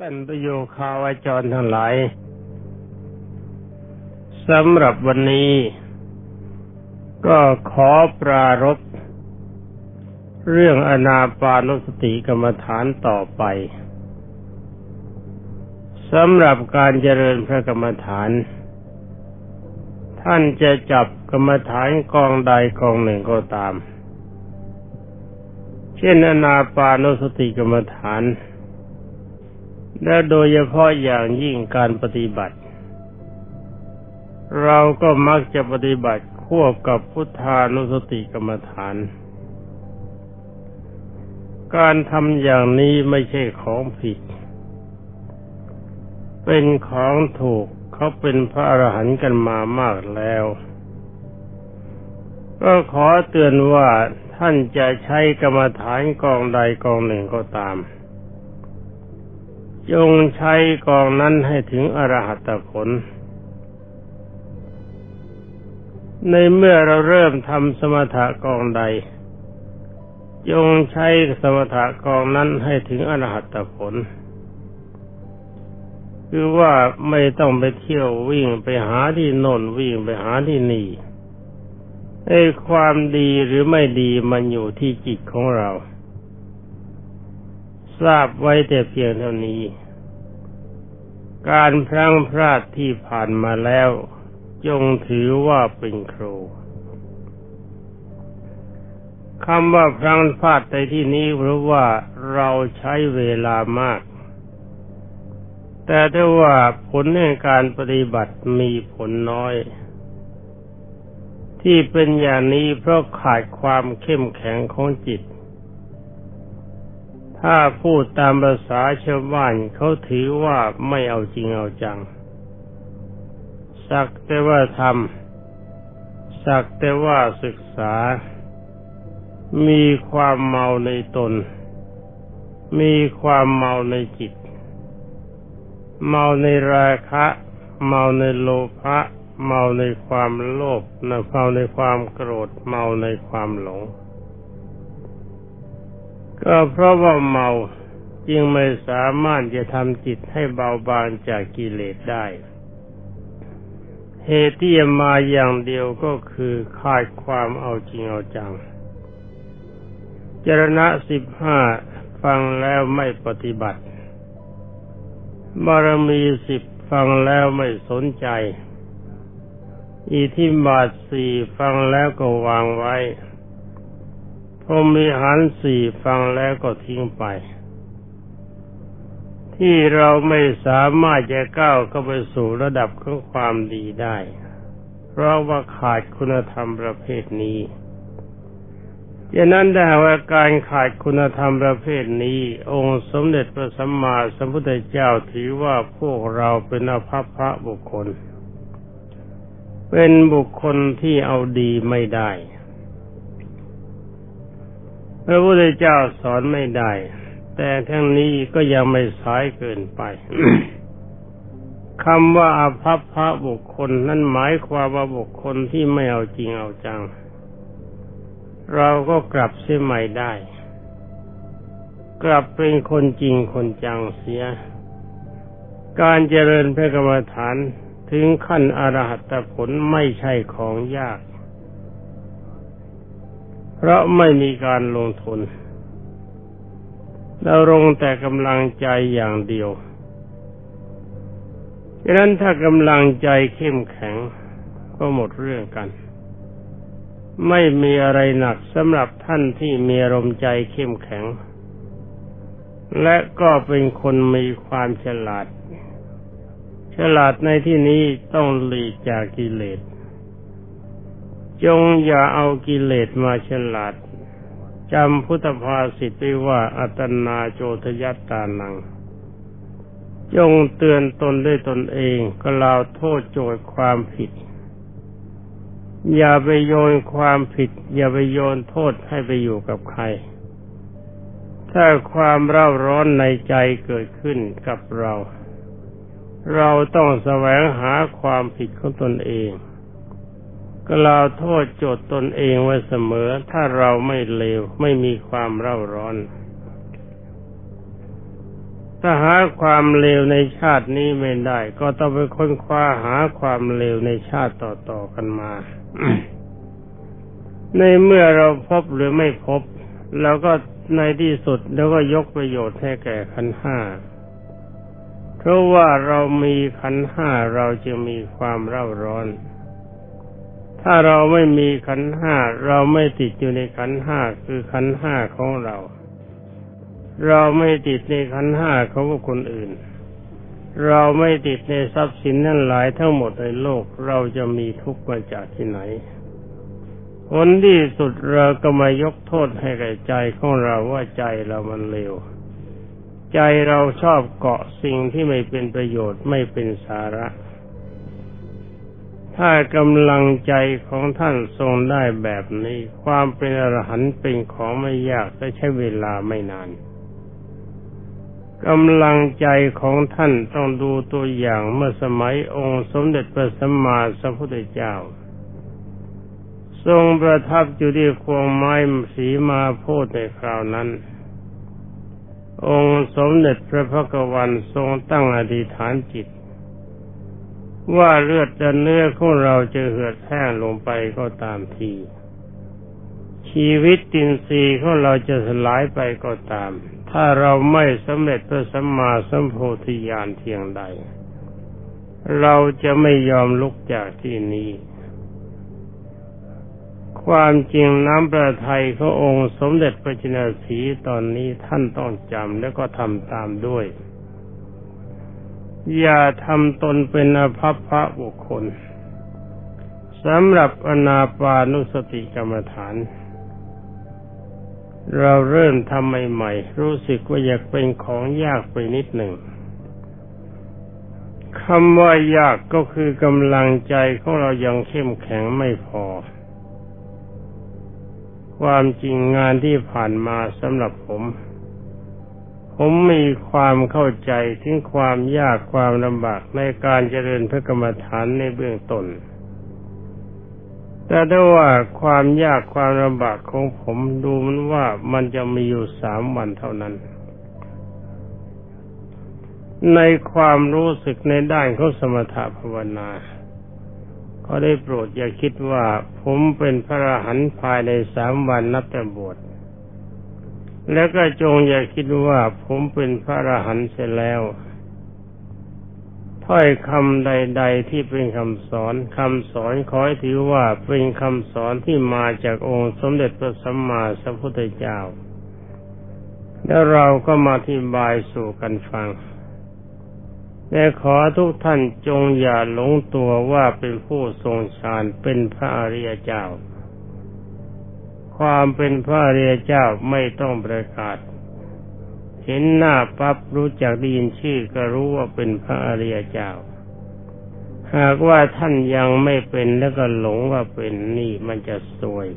ท่านประโยคาวาจรทั้งหลายสำหรับวันนี้ ก็ขอปรารบเรื่องอนาปานุสติกรรมฐานต่อไปสำหรับการเจริญพระกรรมฐาน ท่านจะจับกรรมฐานกองใดกองหนึ่งก็ตาม เช่นอนาปานุสติกรรมฐาน และโดยเฉพาะอย่างยิ่งการปฏิบัติ เราก็มักจะปฏิบัติควบกับพุทธานุสติกรรมฐาน การทำอย่างนี้ไม่ใช่ของผิด เป็นของถูกเขาเป็นพระอรหันต์กันมามากแล้ว ก็ขอเตือนว่าท่านจะใช้กรรมฐานกองใดกองหนึ่งก็ตาม จงใช้กองนั้นให้ถึงอรหัตผล ในเมื่อเราเริ่มทำสมถะกองใด จงใช้สมถะกองนั้นให้ถึงอรหัตผล คือว่าไม่ต้องไปเที่ยววิ่งไปหาที่โน่นวิ่งไปหาที่นี่ไอ้ความดีหรือไม่ดีมันอยู่ที่จิตของเรา ทราบไว้แต่เพียงเท่านี้ การพลั้งพลาดที่ผ่านมาแล้ว จงถือว่าเป็นครูคำว่าพลั้งพลาดในที่นี้เพราะว่าเราใช้เวลามาก แต่ถ้าว่าผลในการปฏิบัติมีผลน้อย ที่เป็นอย่างนี้เพราะขาดความเข้มแข็งของจิต ถ้าพูดตามภาษาชาวบ้านเขาถือว่าไม่เอาจริงเอาจัง สักแต่ว่าทำสักแต่ว่าศึกษา มีความเมาในตน มีความเมาในจิต เมาในราคะ เมาในโลภะเมาในความโลภเมาในความโกรธ เมาในความหลง ก็เพราะว่าเมาจึงไม่สามารถจะทำจิตให้เบาบางจากกิเลสได้ เหตุที่มาอย่างเดียวก็คือขาดความเอาจริงเอาจัง จรณะสิบห้าฟังแล้วไม่ปฏิบัติ บารมีสิบฟังแล้วไม่สนใจอิทิบาทสี่ฟังแล้วก็วางไว้ พรมีหันสี่ฟังแล้วก็ทิ้งไป ที่เราไม่สามารถจะก้าวเข้าไปสู่ระดับของความดีได้ เพราะว่าขาดคุณธรรมประเภทนี้ดังนั้นได้ว่าการขาดคุณธรรมประเภทนี้ องค์สมเด็จพระสัมมาสัมพุทธเจ้าถือว่าพวกเราเป็นอภัพพระบุคคล เป็นบุคคลที่เอาดีไม่ได้ พระพุทธเจ้าสอนไม่ได้ แต่ทั้งนี้ก็ยังไม่สายเกินไปคำว่าอภัพพระบุคคลนั้นหมายความว่าบุคคลที่ไม่เอาจริงเอาจัง เราก็กลับเสียใหม่ได้ กลับเป็นคนจริงคนจังเสีย การเจริญพระกรรมฐานถึงขั้นอรหัตผลไม่ใช่ของยาก เพราะไม่มีการลงทุนเราลงแต่กำลังใจอย่างเดียวดังนั้นถ้ากำลังใจเข้มแข็งก็หมดเรื่องกัน ไม่มีอะไรหนักสำหรับท่านที่มีอารมณ์ใจเข้มแข็ง และก็เป็นคนมีความฉลาด ฉลาดในที่นี้ต้องหลีกจากกิเลส จงอย่าเอากิเลสมาฉลาดจำพุทธภาษิตไว้ว่าอัตนาโจทยัตตานัง จงเตือนตนด้วยตนเองก็ลาวโทษโจทย์ความผิด อย่าไปโยนความผิด อย่าไปโยนโทษให้ไปอยู่กับใคร ถ้าความเร่าร้อนในใจเกิดขึ้นกับเรา เราต้องแสวงหาความผิดของตนเอง กล่าวโทษโจทย์ตนเองไว้เสมอ ถ้าเราไม่เลวไม่มีความเร่าร้อน ถ้าหาความเลวในชาตินี้ไม่ได้ ก็ต้องไปค้นคว้าหาความเลวในชาติต่อๆกันมา ในเมื่อเราพบหรือไม่พบเราก็ในที่สุดแล้วก็ยกประโยชน์ให้แก่ขันห้า เพราะว่าเรามีขันห้าเราจะมีความเร่าร้อน ถ้าเราไม่มีขันห้าเราไม่ติดอยู่ในขันห้าคือขันห้าของเรา เราไม่ติดในขันห้าของคนอื่น เราไม่ติดในทรัพย์สินนั่นหลายทั้งหมดในโลกเราจะมีทุกข์มาจากที่ไหนผลที่สุดเราก็มายกโทษให้แก่ใจของเราว่าใจเรามันเลวใจเราชอบเกาะสิ่งที่ไม่เป็นประโยชน์ไม่เป็นสาระ ถ้ากำลังใจของท่านทรงได้แบบนี้ ความเป็นอรหันต์เป็นของไม่ยากแต่ใช้เวลาไม่นานกำลังใจของท่านต้องดูตัวอย่างเมื่อสมัยองค์สมเด็จพระสัมมาสัมพุทธเจ้า ทรงประทับอยู่ที่ควงไม้สีมาโพธในคราวนั้น องค์สมเด็จพระพักวันทรงตั้งอธิษฐานจิต ว่าเลือดและเนื้อของเราจะเหือดแห้งลงไปก็ตามที ชีวิตตินรีของเราจะสลายไปก็ตาม ถ้าเราไม่สำเร็จพระสัมมาสัมโพธิญาณเทียงใด เราจะไม่ยอมลุกจากที่นี้ ความจริงน้ำประทัยขององค์สมเด็จพระจินสีตอนนี้ท่านต้องจำแล้วก็ทำตามด้วย อย่าทำตนเป็นอภัพพระบุคคลสำหรับอนาปานุสติกรรมฐาน เราเริ่มทำใหม่ๆ รู้สึกว่าอยากเป็นของยากไปนิดหนึ่งคำว่ายากก็คือกำลังใจของเรายังเข้มแข็งไม่พอ ความจริงงานที่ผ่านมาสำหรับผม ผมมีความเข้าใจถึงความยากความลำบากในการเจริญพระกรรมฐานในเบื้องต้น แต่ถ้าว่าความยากความลำบากของผมดูมันว่ามันจะมีอยู่สามวันเท่านั้น ในความรู้สึกในด้านของสมถภาวนาก็ได้โปรดอย่าคิดว่าผมเป็นพระอรหันต์ภายในสามวันนับแต่บวช แล้วก็จงอย่าคิดว่าผมเป็นพระอรหันต์เสร็จแล้ว ถ้อยคำใด ๆ ที่เป็นคำสอนคำสอนขอให้ถือว่าเป็นคำสอนที่มาจากองค์สมเด็จพระสัมมาสัมพุทธเจ้า แล้วเราก็มาอธิบายสู่กันฟังแต่ขอทุกท่านจงอย่าหลงตัวว่าเป็นผู้ทรงฌานเป็นพระอริยเจ้า ความเป็นพระอริยเจ้าไม่ต้องประกาศ เห็นหน้าปั๊บรู้จักได้ยินชื่อก็รู้ว่าเป็นพระอริยเจ้า หากว่าท่านยังไม่เป็นแล้วก็หลงว่าเป็นนี่มันจะสวย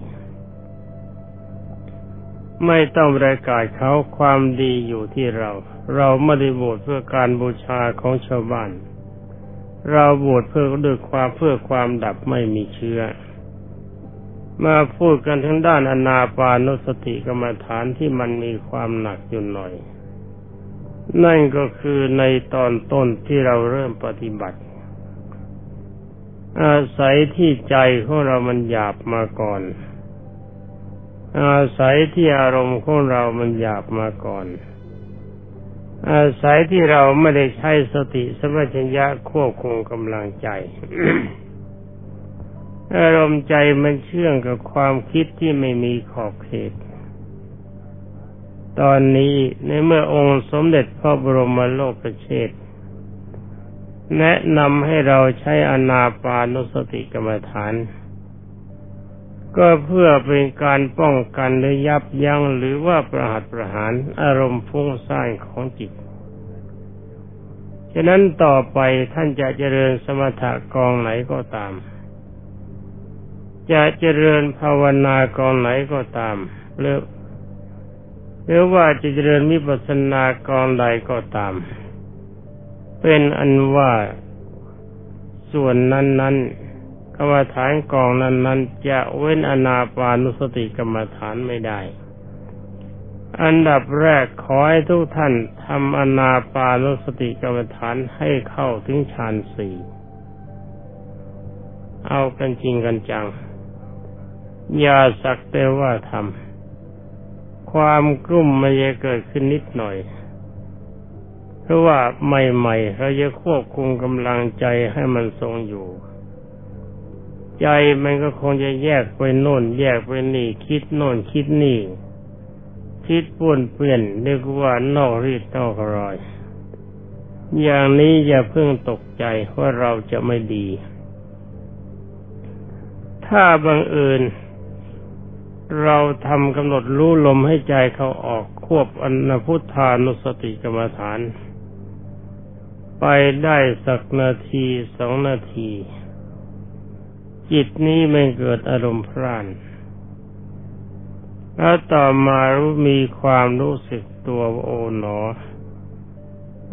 ไม่ต้องประกาศเขาความดีอยู่ที่เรา เราไม่ได้บวชเพื่อการบูชาของชาวบ้าน เราบวชเพื่อด้วยความเพื่อความดับไม่มีเชื้อ มาพูดกันทั้งด้านอนาปานุสติกรรมฐานที่มันมีความหนักอยู่หน่อย นั่นก็คือในตอนต้นที่เราเริ่มปฏิบัติ อาศัยที่ใจของเรามันหยาบมาก่อน อาศัยที่อารมณ์ของเรามันหยาบมาก่อน อาศัยที่เราไม่ได้ใช้สติสมัชัญญะควบคุมกำลังใจ อารมณ์ใจมันเชื่องกับความคิดที่ไม่มีขอบเขต ตอนนี้ในเมื่อองค์สมเด็จพระบรมโลกเชษแนะนำให้เราใช้อนาปานุสติกรรมฐาน ก็เพื่อเป็นการป้องกันหรือยับยั้งหรือว่าประหัตประหารอารมณ์ฟุ้งซ่านของจิตฉะนั้นต่อไปท่านจะเจริญสมถะกองไหนก็ตาม จะเจริญภาวนากองไหนก็ตามหรือหรือว่าจะเจริญมิปัสสนากองใดก็ตาม เป็นอันว่าส่วนนั้นๆกรรมฐานกองนั้นๆจะเว้นอนาปานุสติกรรมฐานไม่ได้ อันดับแรกขอให้ทุกท่านทำอนาปานุสติกรรมฐานให้เข้าถึงฌานสี่เอากันจริงกันจัง อย่าสักแต่ว่าทำความกลุ่มมันจะเกิดขึ้นนิดหน่อย เพราะว่าใหม่ๆเราจะควบคุมกำลังใจให้มันทรงอยู่ ใจมันก็คงจะแยกไปโน่น แยกไปนี่ คิดโน่นคิดนี่ คิดป่วนเปลี่ยนเรียกว่านอกรีดนอกรอย อย่างนี้อย่าเพิ่งตกใจว่าเราจะไม่ดีถ้าบังเอิญ เราทำกำหนดรู้ลมให้ใจเขาออกควบอนนพุทธานุสติกรรมฐาน ไปได้สักนาทีสองนาที จิตนี้ไม่เกิดอารมณ์พร่านแล้วต่อมารู้มีความรู้สึกตัวโอ๋หนอ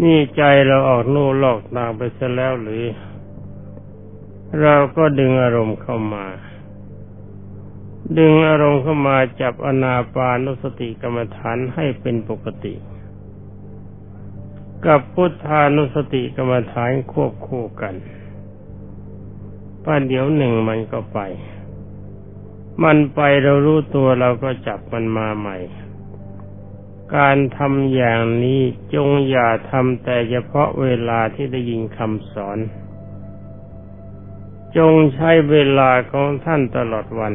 นี่ใจเราออกนู่ลอกนางไปซะแล้วหรือ เราก็ดึงอารมณ์เข้ามา ดึงอารมณ์เข้ามาจับอนาปานุสติกรรมฐานให้เป็นปกติ กับพุทธานุสติกรรมฐานควบคู่กันป้าเดี๋ยวหนึ่งมันก็ไป มันไปเรารู้ตัวเราก็จับมันมาใหม่ การทำอย่างนี้จงอย่าทำแต่เฉพาะเวลาที่ได้ยินคำสอน จงใช้เวลาของท่านตลอดวัน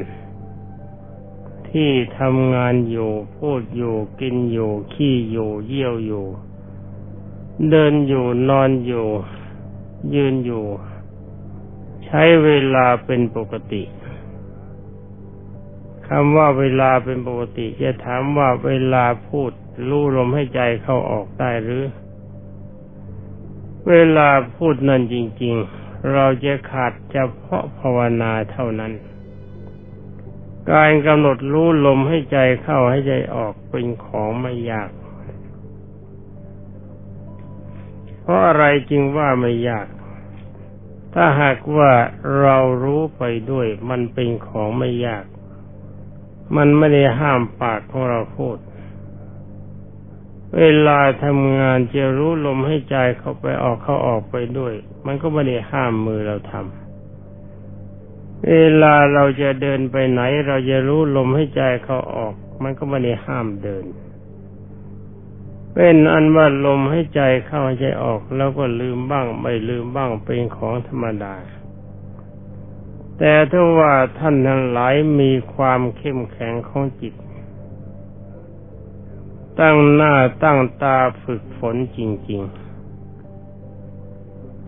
ที่ทำงานอยู่ พูดอยู่ กินอยู่ ขี้อยู่ เยี่ยวอยู่ เดินอยู่นอนอยู่ ยืนอยู่ ใช้เวลาเป็นปกติคำว่าเวลาเป็นปกติ จะถามว่าเวลาพูดรู้ลมให้ใจเข้าออกได้หรือ เวลาพูดนั่นจริง ๆ เราจะขาดเฉพาะภาวนาเท่านั้น การกำหนดรู้ลมให้ใจเข้าให้ใจออกเป็นของไม่ยาก เพราะอะไรจึงว่าไม่ยาก ถ้าหากว่าเรารู้ไปด้วย มันเป็นของไม่ยาก มันไม่ได้ห้ามปากของเราพูด เวลาทำงานจะรู้ลมให้ใจเข้าไปออกเข้าออกไปด้วย มันก็ไม่ได้ห้ามมือเราทำ เวลาเราจะเดินไปไหน เราจะรู้ลมให้ใจเข้าออก มันก็ไม่ได้ห้ามเดิน เป็นอันว่าลมให้ใจเข้าใจออก แล้วก็ลืมบ้าง ไม่ลืมบ้างเป็นของธรรมดา แต่ถ้าว่าท่านทั้งหลายมีความเข้มแข็งของจิต ตั้งหน้าตั้งตาฝึกฝนจริง ๆ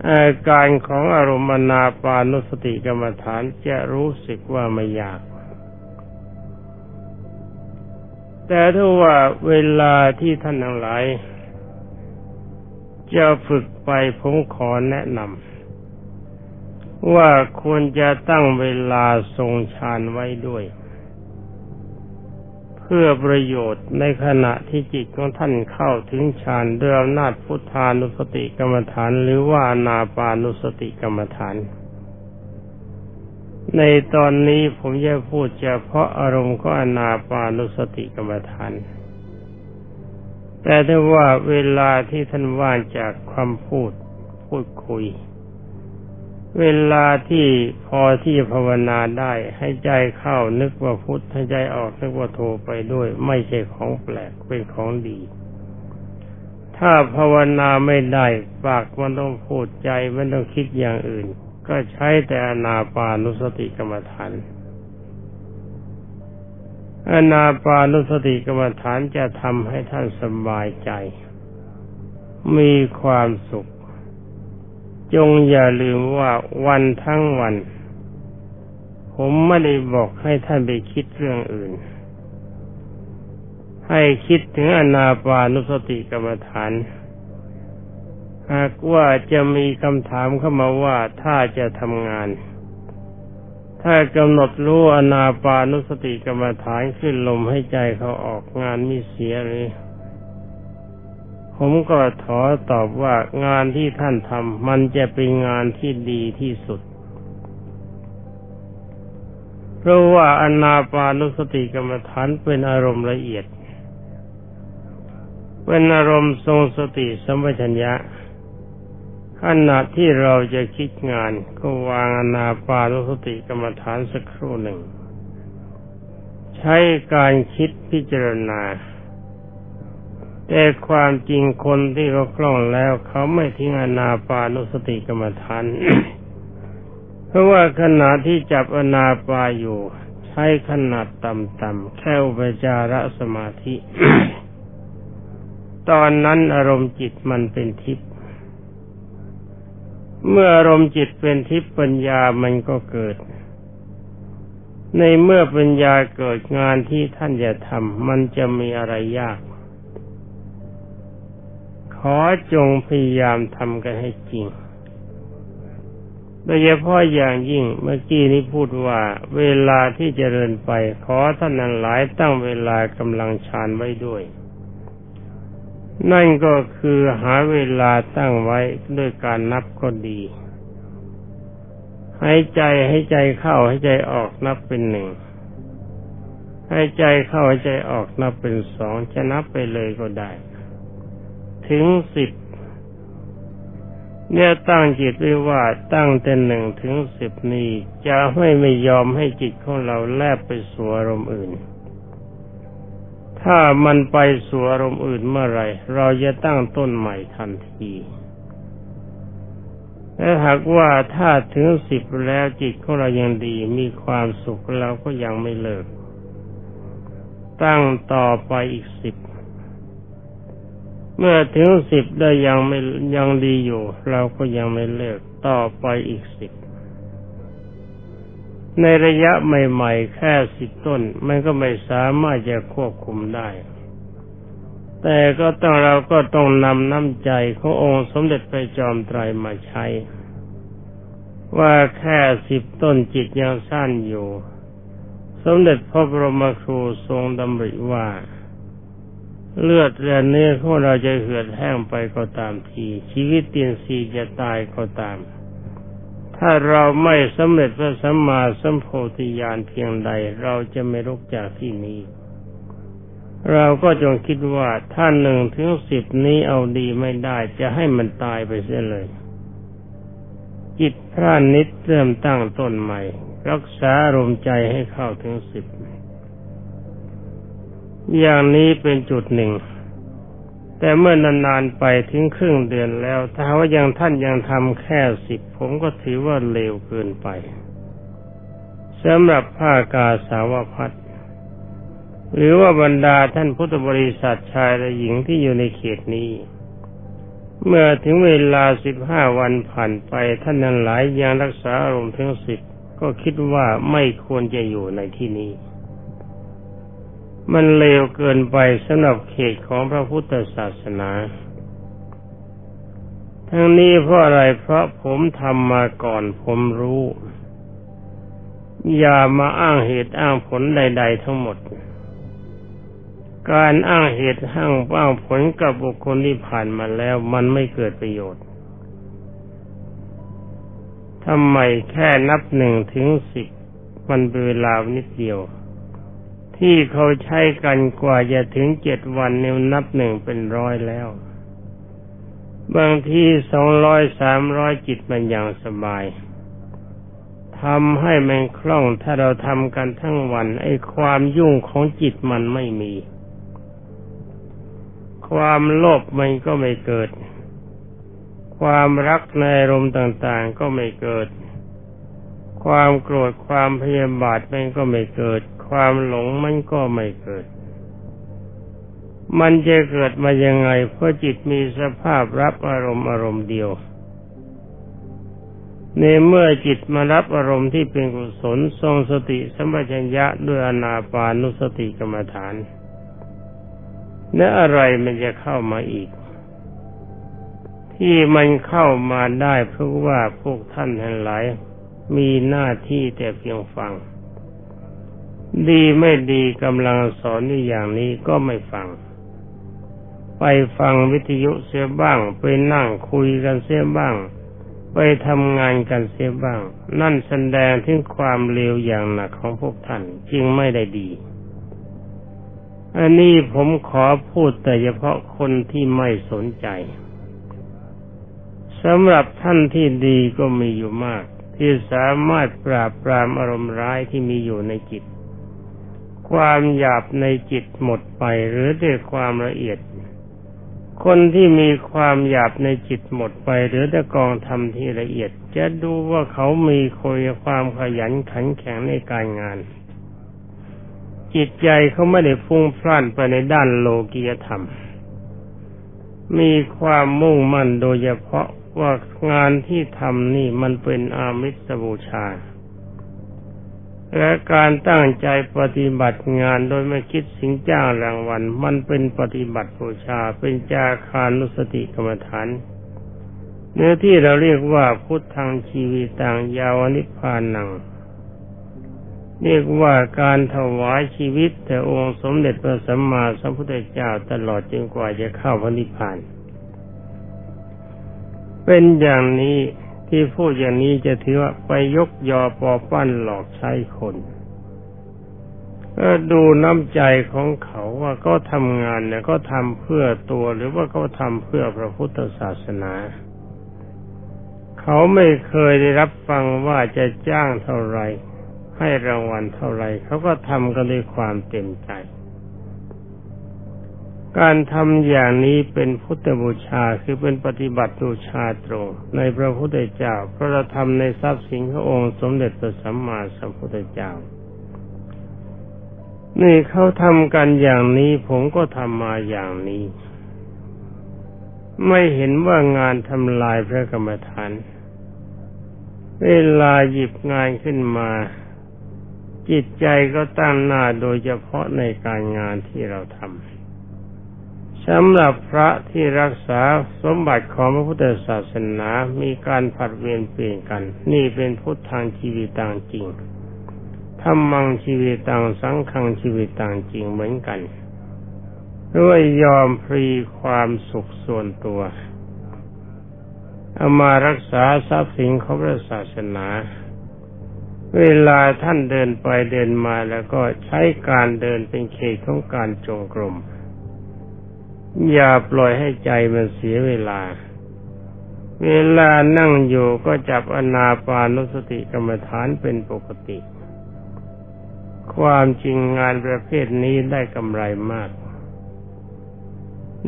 อาการของอารมณ์นาปานุสติกรรมฐานจะรู้สึกว่าไม่ยาก แต่ถ้าว่าเวลาที่ท่านทั้งหลายจะฝึกไปผมขอแนะนำว่าควรจะตั้งเวลาทรงฌานไว้ด้วย พื่อประโยชน์ในขณะที่จิตของท่านเข้าถึงฌานด้วยอำนาจพุทธานุสติกรรมฐานหรือว่านาปานุสติกรรมฐาน ในตอนนี้ผมจะพูดเฉพาะอารมณ์ก็อนาปานุสติกรรมฐาน แต่ถ้าว่าเวลาที่ท่านว่างจากความพูดพูดคุย เวลาที่พอที่จะภาวนาได้ ให้ใจเข้านึกว่าพุทธให้ใจออกนึกว่าโทไปด้วย ไม่ใช่ของแปลกเป็นของดี ถ้าภาวนาไม่ได้ปากมันต้องพูดใจมันต้องคิดอย่างอื่น ก็ใช้แต่อนาปานุสติกรรมฐานอนาปานุสติกรรมฐานจะทำให้ท่านสบายใจ มีความสุข จงอย่าลืมว่าวันทั้งวัน ผมไม่ได้บอกให้ท่านไปคิดเรื่องอื่น ให้คิดถึงอนาปานุสติกรรมฐาน หากว่าจะมีคำถามเข้ามาว่าถ้าจะทำงาน ถ้ากำหนดรู้อนาปานุสติกรรมฐานขึ้นลมให้ใจเขาออกงานมีเสียหรือ ผมก็ขอตอบว่างานที่ท่านทำมันจะเป็นงานที่ดีที่สุด เพราะว่าอนาปานุสติกรรมฐานเป็นอารมณ์ละเอียด เป็นอารมณ์ทรงสติสัมปชัญญะขณะที่เราจะคิดงานก็วางอนาปานุสติกรรมฐานสักครู่หนึ่ง ใช้การคิดพิจารณา แต่ความจริงคนที่เขาคล่องแล้วเขาไม่ทิ้งอนาปานุสติกรรมฐาน เพราะว่าขณะที่จับอนาปาอยู่ ใช้ขนาดต่ำๆแค่อุปจารสมาธิ ตอนนั้นอารมณ์จิตมันเป็นทิพย์เมื่ออารมณ์จิตเป็นทิพย์ปัญญามันก็เกิด ในเมื่อปัญญาเกิดงานที่ท่านจะทำมันจะมีอะไรยาก ขอจงพยายามทำกันให้จริง โดยเฉพาะอย่างยิ่งเมื่อกี้นี้พูดว่าเวลาที่จเจริญไป ขอท่านนั้นหลายตั้งเวลากำลังฌานไว้ด้วย นั่นก็คือหาเวลาตั้งไว้ด้วยการนับก็ดีหายใจให้ใจเข้าให้ใจออกนับเป็นหนึ่งให้ใจเข้าให้ใจออกนับเป็นสองจะนับไปเลยก็ได้ ถึงสิบเนี่ยตั้งจิตไว้ว่าตั้งแต่หนึ่งถึงสิบนี้จะไม่ไม่ยอมให้จิตของเราแลบไปสู่อารมณ์อื่น ถ้ามันไปสู่อารมณ์อื่นเมื่อไรเราจะตั้งต้นใหม่ทันทีและหากว่าถ้าถึงสิบแล้วจิตของเรายังดีมีความสุขเราก็ยังไม่เลิก ตั้งต่อไปอีกสิบ เมื่อถึงสิบได้ยังไม่ยังดีอยู่ เราก็ยังไม่เลิกต่อไปอีกสิบในระยะใหม่ ๆ แค่สิบต้น มันก็ไม่สามารถจะควบคุมได้ แต่ก็ต้องเราก็ต้องนำน้ำใจขององค์สมเด็จพระจอมไตรมาใช้ ว่าแค่สิบต้นจิตยังสั้นอยู่ สมเด็จพระบรมครูทรงดำริว่า เลือดและเนื้อของเราจะเหือดแห้งไปก็ตามที ชีวิตเตียนสีจะตายก็ตาม ถ้าเราไม่สำเร็จพระสัมมาสัมโพธิญาณเพียงใด เราจะไม่ลุกจากที่นี้ เราก็จงคิดว่าถ้าหนึ่งถึงสิบนี้เอาดีไม่ได้จะให้มันตายไปเสียเลย จิตพระนิดเริ่มตั้งต้นใหม่ รักษาอารมใจให้เข้าถึงสิบ อย่างนี้เป็นจุดหนึ่ง แต่เมื่อนานๆไปถึงครึ่งเดือนแล้ว ถ้าว่ายังท่านยังทำแค่สิบผมก็ถือว่าเร็วเกินไปสำหรับผ้ากาสาวพัดหรือว่าบรรดาท่านพุทธบริษัทชายและหญิงที่อยู่ในเขตนี้ เมื่อถึงเวลาสิบห้าวันผ่านไปท่านนั้นหลายยังรักษาอารมณ์ถึงสิบก็คิดว่าไม่ควรจะอยู่ในที่นี้ มันเลวเกินไปสำหรับเขตของพระพุทธศาสนา ทั้งนี้เพราะอะไรเพราะผมทำมาก่อนผมรู้ อย่ามาอ้างเหตุอ้างผลใด ๆ ทั้งหมด การอ้างเหตุอ้างอ้างผลกับบุคคลที่ผ่านมาแล้วมันไม่เกิดประโยชน์ทำไมแค่นับหนึ่งถึงสิบมันเป็นเวลานิดเดียว ที่เขาใช้กันกว่าจะถึงเจ็ดวันเนี่ยนับหนึ่งเป็นร้อยแล้ว บางทีสองร้อยสามร้อยจิตมันอย่างสบายทำให้มันคล่องถ้าเราทำกันทั้งวัน ไอ้ความยุ่งของจิตมันไม่มี ความโลภมันก็ไม่เกิด ความรักในอารมณ์ต่างๆก็ไม่เกิด ความโกรธความพยาบาทมันก็ไม่เกิด ความหลงมันก็ไม่เกิด มันจะเกิดมายังไง เพราะจิตมีสภาพรับอารมณ์อารมณ์เดียว ในเมื่อจิตมารับอารมณ์ที่เป็นกุศลทรงสติสัมปชัญญะด้วยอนาปานุสติกรรมฐานและอะไรมันจะเข้ามาอีก ที่มันเข้ามาได้เพราะว่าพวกท่านทั้งหลายมีหน้าที่แต่เพียงฟัง ดีไม่ดีกำลังสอนอยู่อย่างนี้ก็ไม่ฟัง ไปฟังวิทยุเสียบ้าง ไปนั่งคุยกันเสียบ้าง ไปทำงานกันเสียบ้าง นั่นแสดงถึงความเลวอย่างหนักของพวกท่านจึงไม่ได้ดี อันนี้ผมขอพูดแต่เฉพาะคนที่ไม่สนใจสำหรับท่านที่ดีก็มีอยู่มาก ที่สามารถปราบปรามอารมณ์ร้ายที่มีอยู่ในจิต ความหยาบในจิตหมดไปหรือด้วยความละเอียด คนที่มีความหยาบในจิตหมดไป หรือด้วยกองทำที่ละเอียด จะดูว่าเขามีคอยความขยันขันแข็งในการงาน จิตใจเขาไม่ได้ฟุ้งพล่านไปในด้านโลกียธรรม มีความมุ่งมั่นโดยเฉพาะว่างานที่ทำนี่มันเป็นอามิสบูชา และการตั้งใจปฏิบัติงานโดยไม่คิดสิงจ้างรางวัล มันเป็นปฏิบัติบูชาเป็นจาคานุสติกรรมฐาน เนื้อที่เราเรียกว่าพุทธังชีวิตังยาวนิพพานัง เรียกว่าการถวายชีวิตแต่องค์สมเด็จพระสัมมาสัมพุทธเจ้าตลอดจนกว่าจะเข้าพระนิพพาน เป็นอย่างนี้ ที่พูดอย่างนี้จะถือว่าไปยกยอปอปั้นหลอกใช้คนก็ดูน้ำใจของเขาว่าก็ทำงานเนี่ยก็ทำเพื่อตัวหรือว่าเขาทำเพื่อพระพุทธศาสนา เขาไม่เคยได้รับฟังว่าจะจ้างเท่าไรให้รางวัลเท่าไรเขาก็ทำกันด้วยความเต็มใจ การทำอย่างนี้เป็นพุทธบูชาคือเป็นปฏิบัติบูชาตรง ในพระพุทธเจ้าพระธรรมในทรัพย์สินขององค์สมเด็จพระสัมมาสัมพุทธเจ้า นี่เขาทำกันอย่างนี้ผมก็ทำมาอย่างนี้ ไม่เห็นว่างานทำลายพระกรรมฐาน เวลาหยิบงานขึ้นมา จิตใจก็ตั้งหน้าโดยเฉพาะในการงานที่เราทำ สำหรับพระที่รักษาสมบัติของพระพุทธศาสนามีการผัดเวียนเปลี่ยนกัน นี่เป็นพุทธทางชีวิตต่างจริงธรรมังชีวิตต่างสังขังชีวิตต่างจริงเหมือนกันด้วยยอมพรีความสุขส่วนตัวเอามารักษาทรัพย์สินของพระศาสนา เวลาท่านเดินไปเดินมาแล้วก็ใช้การเดินเป็นเขตของการจงกรม อย่าปล่อยให้ใจมันเสียเวลา เวลานั่งอยู่ก็จับอนาปานุสติกรรมฐานเป็นปกติ ความจริงงานประเภทนี้ได้กำไรมาก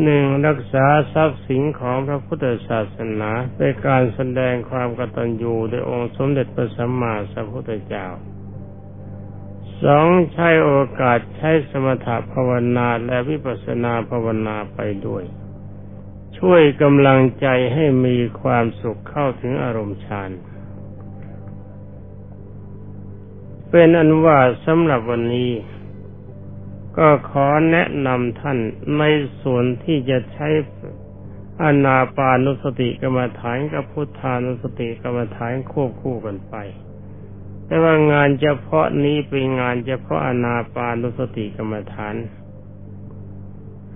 หนึ่งรักษาทรัพย์สินของพระพุทธศาสนาเป็นการแสดงความกตัญญูโดยองค์สมเด็จพระสัมมาสัมพุทธเจ้า สองใช้โอกาสใช้สมถะภาวนาและวิปัสสนาภาวนาไปด้วย ช่วยกำลังใจให้มีความสุขเข้าถึงอารมณ์ฌานเป็นอันว่าสำหรับวันนี้ ก็ขอแนะนำท่านในส่วนที่จะใช้อนาปานุสติกรรมฐานกับพุทธานุสติกรรมฐานควบคู่กันไป แต่ว่างานเฉพาะนี้เป็นงานเฉพาะอนาปานุสติกรรมฐาน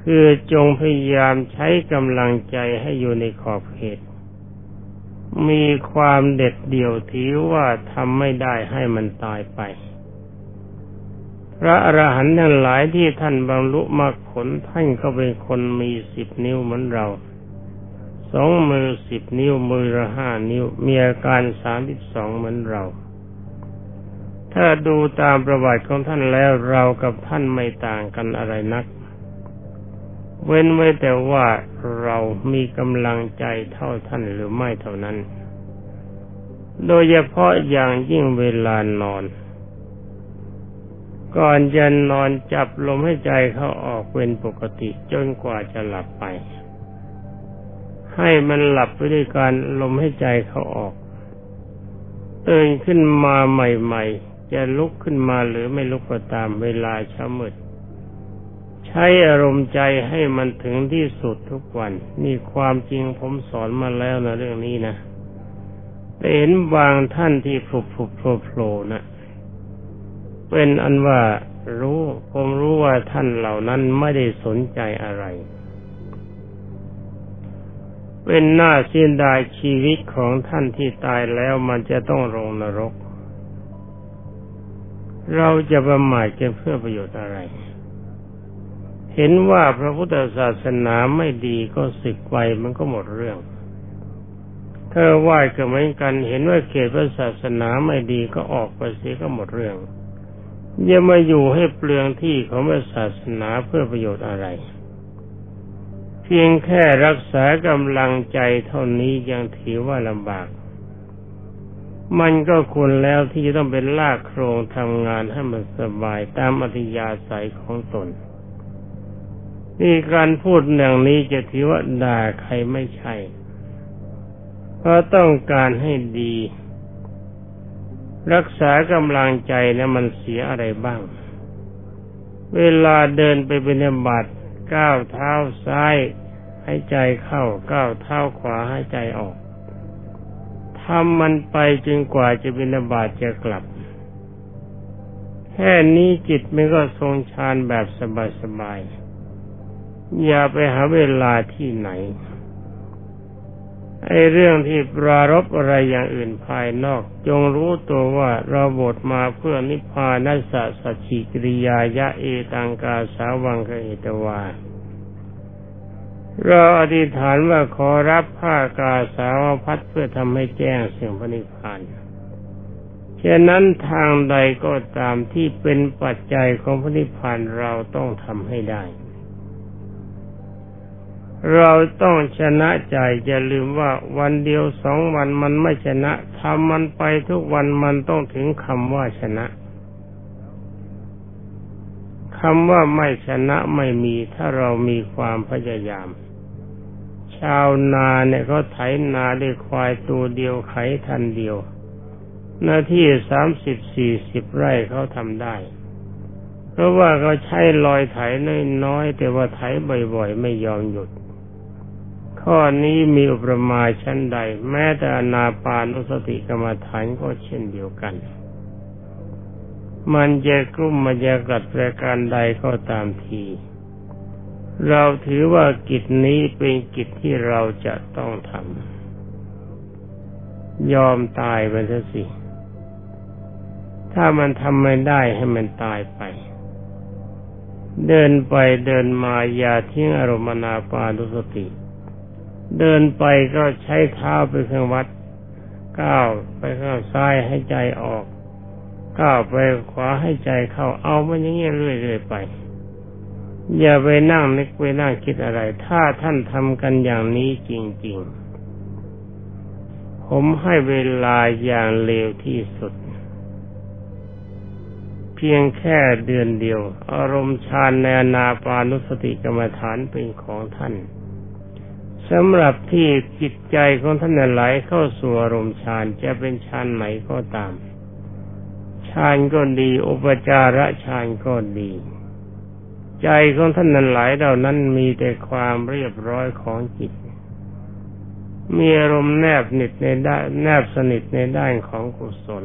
คือจงพยายามใช้กำลังใจให้อยู่ในขอบเขต มีความเด็ดเดี่ยวถือว่าทำไม่ได้ให้มันตายไป พระอรหันต์ทั้งหลายที่ท่านบรรลุมรรคผลท่านก็เป็นคนมีสิบนิ้วเหมือนเราสองมือสิบนิ้วมือละห้านิ้ว มีอาการสามสิบสองเหมือนเรา ถ้าดูตามประวัติของท่านแล้วเรากับท่านไม่ต่างกันอะไรนัก เว้นไว้แต่ว่าเรามีกำลังใจเท่าท่านหรือไม่เท่านั้น โดยเฉพาะอย่างยิ่งเวลานอน ก่อนจะนอนจับลมให้ใจเขาออกเป็นปกติจนกว่าจะหลับไป ให้มันหลับไปด้วยการลมให้ใจเขาออกตื่นขึ้นมาใหม่ จะลุกขึ้นมาหรือไม่ลุกก็ตามเวลาเช้ามืดใช้อารมณ์ใจให้มันถึงที่สุดทุกวัน นี่ความจริงผมสอนมาแล้วนะเรื่องนี้นะแต่เห็นบางท่านที่ผุบผุบโผล่โผล่นะเป็นอันว่ารู้ผมรู้ว่าท่านเหล่านั้นไม่ได้สนใจอะไร เป็นหน้าเสียดายชีวิตของท่านที่ตายแล้วมันจะต้องลงนรก เราจะประมาทกันเพื่อประโยชน์อะไร เห็นว่าพระพุทธศาสนาไม่ดีก็สึกไปมันก็หมดเรื่องเธอไหว้ก็เหมือนกัน เห็นว่าเขตพระศาสนาไม่ดีก็ออกไปเสียก็หมดเรื่องอย่ามาอยู่ให้เปลืองที่ของพระศาสนาเพื่อประโยชน์อะไร เพียงแค่รักษากำลังใจเท่านี้ยังถือว่าลำบาก มันก็ควรแล้วที่จะต้องเป็นลากโครงทำงานให้มันสบายตามอัธยาศัยของตน นี่การพูดอย่างนี้จะถือว่าด่าใครไม่ใช่ เพราะต้องการให้ดี รักษากำลังใจนะมันเสียอะไรบ้าง เวลาเดินไปเป็นบัตก้าวเท้าซ้ายให้ใจเข้าก้าวเท้าขวาให้ใจออก ทำมันไปจนกว่าจะเป็นบาตจะกลับ แค่นี้จิตมันก็ทรงฌานแบบสบายๆ อย่าไปหาเวลาที่ไหน ไอ้เรื่องที่ปรารบอะไรอย่างอื่นภายนอก จงรู้ตัวว่าเราบทมาเพื่อนิพพานัสสะสัจจิกิริยายะเอตังกาสาวังกเอตวา เราอธิษฐานว่าขอรับผ้ากาสาวพัดเพื่อทำให้แจ้งเสียงพระนิพพานฉะนั้นทางใดก็ตามที่เป็นปัจจัยของพระนิพพานเราต้องทำให้ได้ เราต้องชนะใจอย่าลืมว่าวันเดียวสองวันมันไม่ชนะทำมันไปทุกวันมันต้องถึงคำว่าชนะคำว่าไม่ชนะไม่มีถ้าเรามีความพยายาม ชาวนาเนี่ยเขาไถนาด้วยควายตัวเดียวไขทันเดียว หน้าที่สามสิบสี่สิบไร่เขาทำได้ เพราะว่าเขาใช้ลอยไถน้อยๆแต่ว่าไถบ่อยๆ ไม่ยอมหยุด ข้อนี้มีอุปมาชั้นใด แม้แต่นาปานุสติกรรมฐานก็เช่นเดียวกัน มันจะกลุ่มมันจะกัดประการใดก็ตามที เราถือว่ากิจนี้เป็นกิจที่เราจะต้องทำยอมตายไปซะสิ ถ้ามันทำไม่ได้ให้มันตายไป เดินไปเดินมาอย่าทิ้งอารมณ์นาปานุสติ เดินไปก็ใช้เท้าไปข้างวัด ก้าวไปข้างซ้ายให้ใจออก ก้าวไปขวาให้ใจเข้าเอามันอย่างเงี้ยเรื่อยๆไป อย่าไปนั่งนึกไปนั่งคิดอะไร ถ้าท่านทำกันอย่างนี้จริง ๆ ผมให้เวลาอย่างเร็วที่สุด เพียงแค่เดือนเดียว อารมณ์ฌานในนาปานุสติกรรมฐานเป็นของท่านสำหรับที่จิตใจของท่านไหลเข้าสู่อารมณ์ฌานจะเป็นฌานไหนก็ตามฌานก็ดี อุปจาระฌานก็ดี ใจของท่านนั้นหลายเหล่านั้นมีแต่ความเรียบร้อยของจิต มีอารมณ์แนบสนิทในด้านแนบสนิทในด้านของกุศล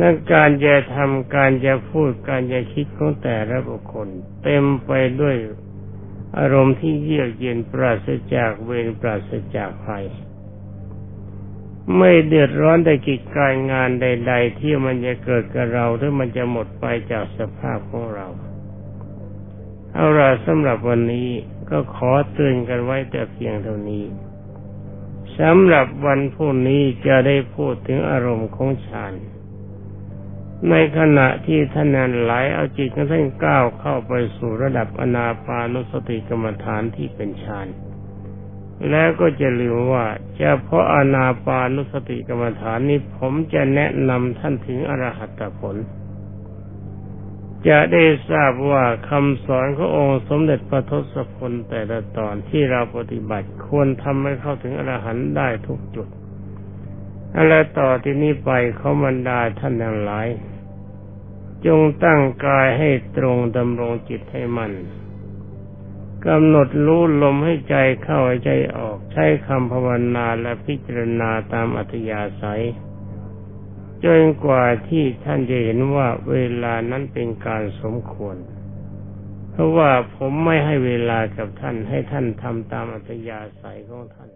นั่นการจะทำการจะพูดการจะคิดของแต่ละบุคคล เต็มไปด้วยอารมณ์ที่เยือกเย็นปราศจากเวรปราศจากภัย ไม่เดือดร้อนแต่กิจการงานใด ๆ ที่มันจะเกิดกับเราหรือมันจะหมดไปจากสภาพของเรา เอาละสำหรับวันนี้ก็ขอเตือนกันไว้แต่เพียงเท่านี้สำหรับวันพรุ่งนี้จะได้พูดถึงอารมณ์ของฌานในขณะที่ท่านนั้นไหลเอาจิตของท่านก้าวเข้าไปสู่ระดับอนาปานุสติกรรมฐานที่เป็นฌานแล้วก็จะลืมว่าเฉพาะอนาปานุสติกรรมฐานนี้ผมจะแนะนำท่านถึงอรหัตผล จะได้ทราบว่าคำสอนขององค์สมเด็จพระทศพลแต่ละตอนที่เราปฏิบัติควรทำให้เข้าถึงอรหันต์ได้ทุกจุดอะไรต่อที่นี้ไปเขาบรรดาท่านทั้งหลาย จงตั้งกายให้ตรงดำรงจิตให้มัน่นกำหนดรู้ลมให้ใจเข้าใจออกใช้คำภาวนาและพิจารณาตามอัธยาศัย จนกว่าที่ท่านจะเห็นว่าเวลานั้นเป็นการสมควร เพราะว่าผมไม่ให้เวลากับท่านให้ท่านทำตามอัธยาศัยของท่าน